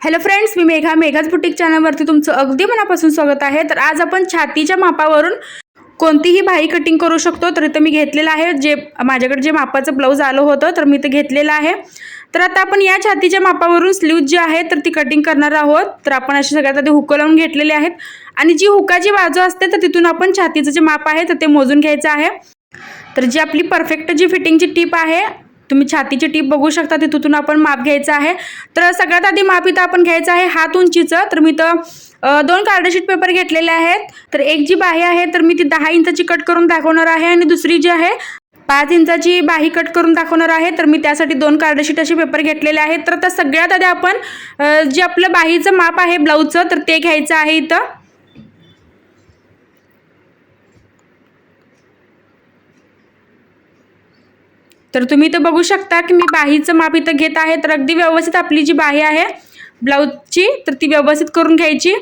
Hello friends मी Megha. मेघाच boutique चॅनलवरती तुमचं अगदी मनापासून स्वागत आहे. तर आज आपण छातीच्या मापावरून कोणतीही भाई कटिंग करू शकतो. तर इथं मी घेतलेलं आहे जे माझ्याकडे जे मापाचं ब्लाऊज आलं होतं तर मी ते घेतलेलं आहे. तर आता आपण या छातीच्या मापावरून स्लीव्ज जी आहे तर ती कटिंग करणार आहोत. तर आपण अशी सगळ्यात आधी हुकं लावून घेतलेले आहेत. आणि जी हुकाची बाजू असते तर तिथून आपण छातीचं जे माप आहे तर ते मोजून घ्यायचं आहे. तर जी आपली परफेक्ट जी फिटिंगची टीप आहे तुम्ही छातीची टीप बघू शकता तिथून आपण माप घ्यायचं आहे. तर सगळ्यात आधी माप इथं आपण घ्यायचं आहे हात उंचीचं. तर मी तर दोन कार्डशीट पेपर घेतलेले आहेत. तर एक जी बाही आहे तर मी ती दहा इंचाची कट करून दाखवणार आहे. आणि दुसरी जी आहे पाच इंचाची बाही कट करून दाखवणार आहे. तर मी त्यासाठी दोन कार्डशीट असे पेपर घेतलेले आहेत. तर आता सगळ्यात आधी आपण जे आपलं बाहीचं माप आहे ब्लाऊजचं तर ते घ्यायचं आहे इथं. तर तुम्ही इथं बघू शकता की मी बाहीचं माप इथं घेत आहे. तर अगदी व्यवस्थित आपली जी बाही आहे ब्लाऊजची तर ती व्यवस्थित करून घ्यायची.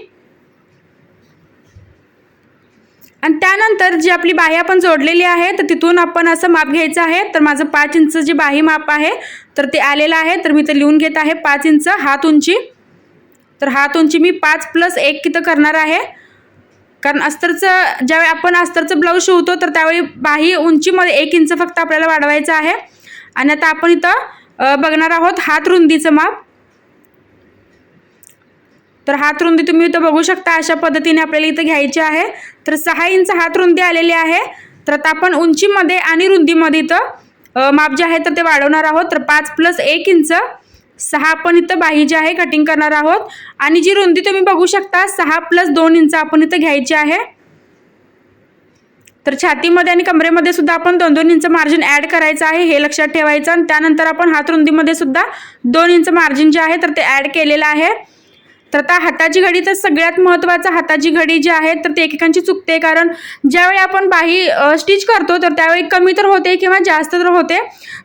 आणि त्यानंतर जी आपली बाही आपण जोडलेली आहे तर तिथून आपण असं माप घ्यायचं आहे. तर माझं पाच इंच जे बाही माप आहे तर ते आलेलं आहे. तर मी ते लिहून घेत आहे पाच इंच हात उंची. तर हात उंची मी पाच प्लस एक तिथं करणार आहे. कारण अस्तरचं ज्यावेळी आपण अस्तरचं ब्लाऊज शिवतो तर त्यावेळी बाही उंचीमध्ये एक इंच फक्त आपल्याला वाढवायचं आहे. आणि आता आपण इथं बघणार आहोत हात रुंदीचं माप. तर हात रुंदी तुम्ही इथं बघू शकता अशा पद्धतीने आपल्याला इथं घ्यायची आहे. तर सहा इंच हात रुंदी आलेली आहे. तर आता आपण उंचीमध्ये आणि रुंदीमध्ये इथं माप जे आहे तर ते वाढवणार आहोत. तर पाच प्लस एक इंच सहा आपण इथं बाही जी आहे कटिंग करणार आहोत. आणि जी रुंदी तुम्ही बघू शकता सहा प्लस दोन इंच आपण इथं घ्यायची आहे. तर छातीमध्ये आणि कमरेमध्ये सुद्धा आपण दोन दोन इंच मार्जिन ॲड करायचं आहे हे लक्षात ठेवायचं. आणि त्यानंतर आपण हात रुंदीमध्ये सुद्धा दोन इंच मार्जिन जे आहे तर ते ॲड केलेलं आहे. तर आता हाताची घडी तर सगळ्यात महत्त्वाचं हाताची घडी जी आहे तर ते एकेकांची चुकते. कारण ज्यावेळी आपण बाही स्टिच करतो तर त्यावेळी कमी तर होते किंवा जास्त तर होते.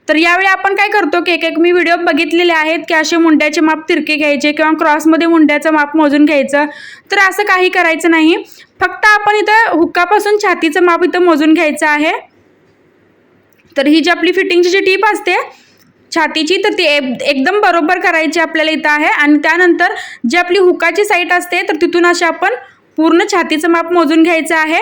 तर यावेळी आपण काय करतो की एक एक मी व्हिडिओ बघितलेले आहेत की असे मुंड्याचे माप तिरके घ्यायचे किंवा क्रॉसमध्ये मुंड्याचं माप मोजून घ्यायचं. तर असं काही करायचं नाही. फक्त आपण इथं हुक्कापासून छातीचं माप इथं मोजून घ्यायचं आहे. तर ही जी आपली फिटिंगची जी टीप असते छातीची तर ती एकदम बरोबर करायची आपल्याला इथं आहे. आणि त्यानंतर जी आपली हुकाची साईट असते तर तिथून अशी आपण पूर्ण छातीचं माप मोजून घ्यायचं आहे.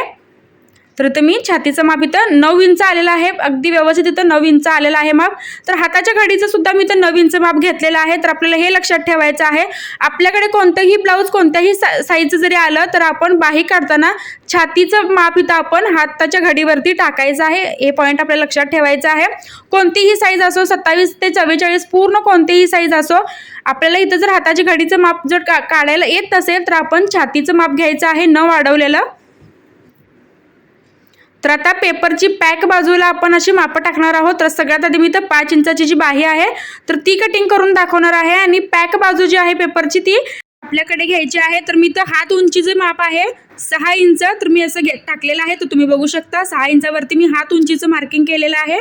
तर इथं मी छातीचं माप इथं नऊ इंच आलेलं आहे. अगदी व्यवस्थित इथं नऊ इंच आलेलं आहे माप. तर हाताच्या घडीचं सुद्धा मी इथं नऊ इंच माप घेतलेलं आहे. तर आपल्याला हे लक्षात ठेवायचं आहे. आपल्याकडे कोणतंही ब्लाऊज कोणत्याही सा साईजचं जरी आलं तर आपण बाही काढताना छातीचं माप इथं आपण हाताच्या घडीवरती टाकायचं आहे. हे पॉईंट आपल्याला लक्षात ठेवायचं आहे. कोणतीही साईज असो सत्तावीस ते चव्वेचाळीस पूर्ण कोणतीही साईज असो आपल्याला इथं जर हाताची घडीचं माप जर का काढायला येत नसेल तर आपण छातीचं माप घ्यायचं आहे. न वाढवलेलं तर आता पेपरची पॅक बाजूला आपण अशी मापं टाकणार आहोत. तर सगळ्यात आधी मी तर पाच इंचाची जी बाही आहे तर ती कटिंग करून दाखवणार आहे आणि पॅक बाजू जी आहे पेपरची ती आपल्याकडे घ्यायची आहे. तर मी तर हात उंचीचं माप आहे सहा इंच तर मी असं घे टाकलेलं आहे तर तुम्ही बघू शकता सहा इंचावरती मी हात उंचीचं मार्किंग केलेलं आहे.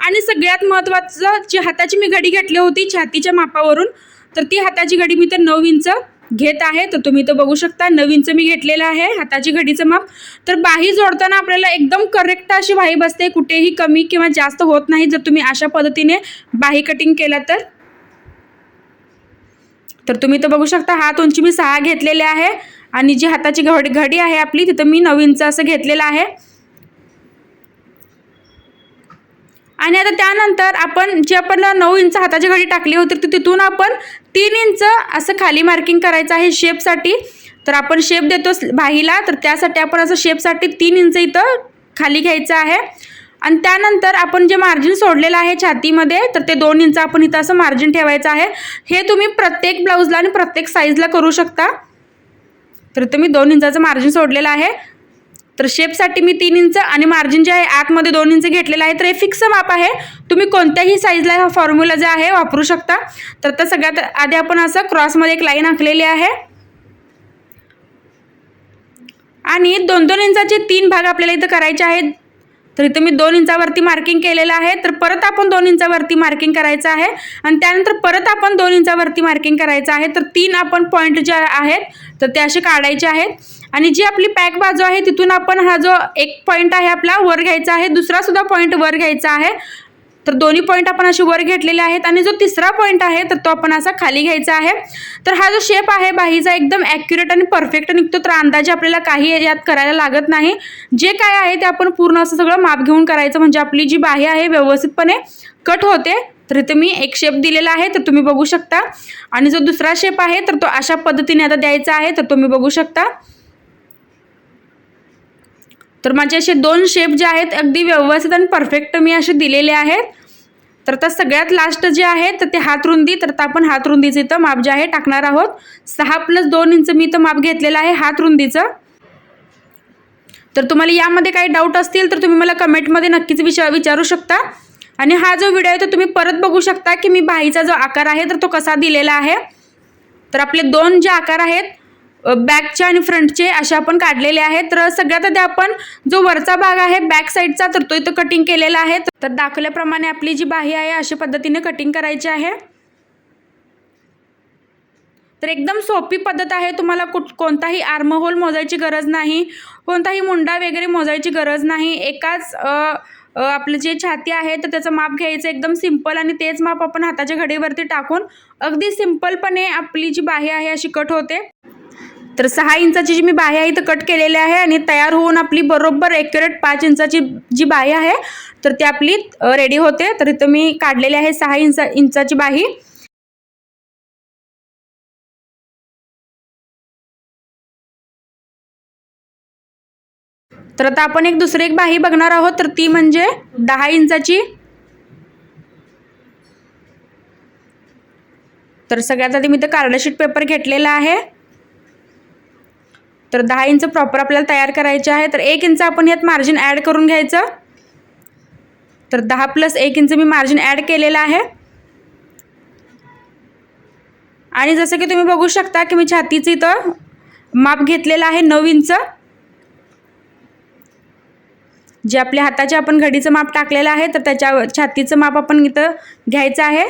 आणि सगळ्यात महत्त्वाचं जी हाताची मी घडी घेतली होती छातीच्या मापावरून तर ती हाताची घडी मी तर नऊ इंच घेत आहे तर तुम्ही तर बघू शकता. नवीनचं मी घेतलेलं आहे हाताची घडीचं माप. तर बाही जोडताना आपल्याला एकदम करेक्ट अशी बाही बसते. कुठेही कमी किंवा जास्त होत नाही जर तुम्ही अशा पद्धतीने बाही कटिंग केला तर. तर तुम्ही तर बघू शकता हात उंची मी सहा घेतलेले आहे. आणि जी हाताची घडी घडी आहे आपली तिथं मी नवीनचं असं घेतलेलं आहे. आणि आता त्यानंतर आपण जी आपण नऊ इंच हाताची घडी टाकली होती तर तिथून आपण तीन इंच असं खाली मार्किंग करायचं आहे शेपसाठी तर आपण शेप देतो भाईला बाहीला तर त्यासाठी आपण असं शेपसाठी तीन इंच इथं खाली घ्यायचं आहे. आणि त्यानंतर आपण जे मार्जिन सोडलेलं आहे छातीमध्ये तर ते दोन इंच आपण इथं असं मार्जिन ठेवायचं आहे. हे तुम्ही प्रत्येक ब्लाऊजला आणि प्रत्येक साईजला करू शकता. तर तुम्ही दोन इंचाचं मार्जिन सोडलेलं आहे. तर शेपसाठी मी तीन इंच आणि मार्जिन जे आहे आतमध्ये दोन इंच घेतलेलं आहे. तर हे फिक्स माप आहे. तुम्ही कोणत्याही साईजला हा फॉर्म्युला जे आहे वापरू शकता. तर आता सगळ्यात आधी आपण असं क्रॉसमध्ये एक लाईन आखलेली आहे. आणि दोन दोन इंचाचे तीन भाग आपल्याला इथं करायचे आहेत. तर इथं मी दोन इंचावरती मार्किंग केलेलं आहे. तर परत आपण दोन इंचावरती मार्किंग करायचं आहे. आणि त्यानंतर परत आपण दोन इंचावरती मार्किंग करायचं आहे. तर तीन आपण पॉईंट जे आहेत तर ते असे काढायचे आहेत. आणि जी आपली पॅक बाजू आहे तिथून आपण हा जो एक पॉईंट आहे आपला वर घ्यायचा आहे. दुसरा सुद्धा पॉईंट वर घ्यायचा आहे. तर दोन्ही पॉईंट आपण असे वर घेतलेले आहेत आणि जो तिसरा पॉईंट आहे तर तो आपण असा खाली घ्यायचा आहे. तर हा जो शेप आहे बाहीचा एकदम ॲक्युरेट आणि परफेक्ट निघतो. तर अंदाजे आपल्याला काही यात करायला लागत नाही. जे काय आहे ते आपण पूर्ण असं सगळं माप घेऊन करायचं. म्हणजे आपली जी बाही आहे व्यवस्थितपणे कट होते. तर इथे मी एक शेप दिलेला आहे तर तुम्ही बघू शकता. आणि जो दुसरा शेप आहे तर तो अशा पद्धतीने आता द्यायचा आहे तर तुम्ही बघू शकता. तर माझे असे दोन शेप जे आहेत अगदी व्यवस्थित आणि परफेक्ट मी असे दिलेले आहेत. तर आता सगळ्यात लास्ट जे आहे तर ते हात रुंदी. तर आता आपण हातरुंदीचं इथं माप जे आहे टाकणार आहोत. सहा प्लस दोन इंच मी इथं माप घेतलेलं आहे हात रुंदीचं. तर तुम्हाला यामध्ये काही डाऊट असतील तर तुम्ही मला कमेंटमध्ये नक्कीच विचार विचारू शकता. आणि हा जो व्हिडिओ आहे तो तुम्ही परत बघू शकता की मी बाहीचा जो आकार आहे तर तो कसा दिलेला आहे. तर आपले दोन जे आकार आहेत बॅकचे आणि फ्रंटचे असे आपण काढलेले आहेत. तर सगळ्यात आधी आपण जो वरचा भाग आहे बॅक साईडचा तर तो इथं कटिंग केलेला आहे. तर दाखवल्याप्रमाणे आपली जी बाही आहे अशा पद्धतीने कटिंग करायची आहे. तर एकदम सोपी पद्धत आहे. तुम्हाला कुठ कोणताही आर्महोल मोजायची गरज नाही. कोणताही मुंडा वगैरे मोजायची गरज नाही. एकाच आपलं जे छाती आहे तर त्याचं माप घ्यायचं एकदम सिंपल आणि तेच माप आपण हाताच्या घडीवरती टाकून अगदी सिम्पलपणे आपली जी बाही आहे अशी कट होते. तर सहा इंचाची जी मी बाही आहे तर कट केलेली आहे आणि तयार होऊन आपली बरोबर एक्युरेट पाच इंचाची जी बाही आहे तर ती आपली रेडी होते. तर इथं मी काढलेली आहे सहा इंचा इंचाची बाही. तर आता आपण एक दुसरी एक बाही बघणार आहोत. तर ती म्हणजे दहा इंचाची. तर सगळ्यात आधी मी तर कार्डशीट पेपर घेतलेला आहे. तर दहा इंच प्रॉपर आपल्याला तयार करायचे आहे. तर एक इंच आपण यात मार्जिन ॲड करून घ्यायचं. तर दहा प्लस एक इंच मी मार्जिन ॲड केलेलं आहे. आणि जसं की तुम्ही बघू शकता की मी छातीचं इथं माप घेतलेलं आहे नऊ इंच. जे आपल्या हाताच्या आपण घडीचं माप टाकलेलं आहे तर त्याच्या छातीचं माप आपण इथं घ्यायचं आहे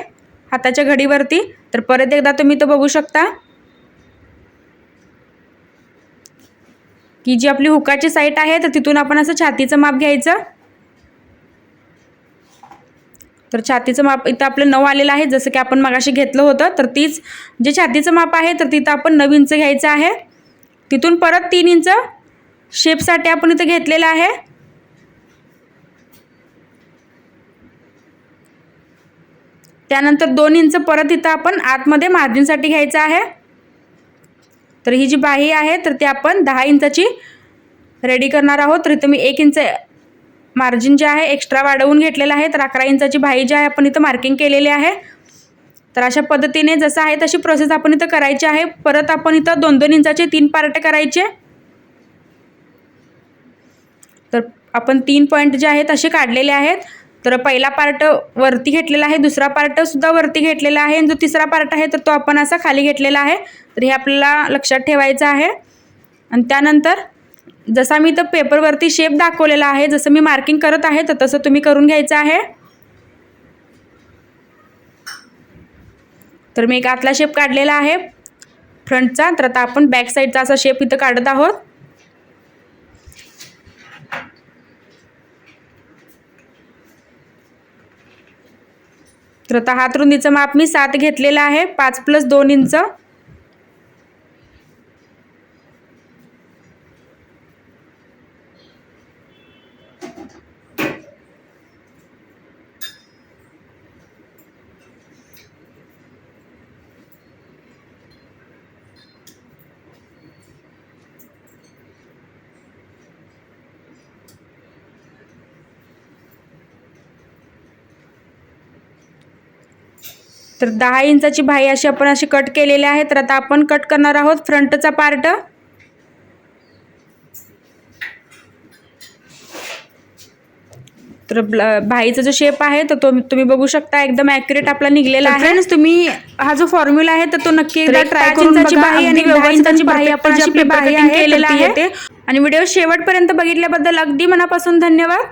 हाताच्या घडीवरती. तर परत एकदा तुम्ही तो बघू शकता. की जी आपली हुकाची साईट आहे तर तिथून आपण असं छातीचं माप घ्यायचं. तर छातीचं माप इथं आपलं नऊ आलेलं आहे. जसं की आपण मगाशी घेतलं होतं तर तीच जे छातीचं माप आहे तर तिथं आपण नऊ इंच घ्यायचं आहे. तिथून परत तीन इंच शेपसाठी आपण इथं घेतलेलं आहे. त्यानंतर दोन इंच परत इथं आपण आतमध्ये मार्जिनसाठी घ्यायचं आहे. तर ही जी बाही आहे तर ती आपण दहा इंचाची रेडी करणार आहोत. तर इथं मी एक इंच मार्जिन जे आहे एक्स्ट्रा वाढवून घेतलेलं आहे. तर अकरा इंचाची बाही जी आहे आपण इथं मार्किंग केलेली आहे. तर अशा पद्धतीने जसं आहे तशी प्रोसेस आपण इथं करायची आहे. परत आपण इथं दोन दोन इंचाचे तीन पार्ट करायचे. तर आपण तीन पॉईंट जे आहेत असे काढलेले आहेत. तर पहिला पार्ट वरती घेतलेला आहे दुसरा पार्ट सुद्धा वरती घेतलेला आहे आणि जो तिसरा पार्ट आहे तर तो आपण असा खाली घेतलेला आहे. तर हे आपल्याला लक्षात ठेवायचं आहे. आणि त्यानंतर जसा मी इथं पेपरवरती शेप दाखवलेला आहे जसं मी मार्किंग करत आहे तर तसं तुम्ही करून घ्यायचं आहे. तर मी एक आतला शेप काढलेला आहे. फ्रंटचा तर आता आपण बॅक साईडचा असा शेप इथं काढत आहोत. तर आता हात रुंदीचं माप मी सात घेतलेलं आहे. पाच प्लस दोन इंच. तर दहा इंचाची बाही अशी आपण अशी कट केलेली आहे. तर आता आपण कट करणार आहोत फ्रंटचा पार्ट तर बाहीचा जो शेप आहे तर तो तुम्ही बघू शकता एकदम ॲक्युरेट आपला निघलेला आहे. फ्रेंड्स तुम्ही हा जो फॉर्म्युला आहे तर तो नक्की ट्राय करून बाही आणि इंचाची perfect आपण जी आहे केलेलं आहे. आणि व्हिडिओ शेवटपर्यंत बघितल्याबद्दल अगदी मनापासून धन्यवाद.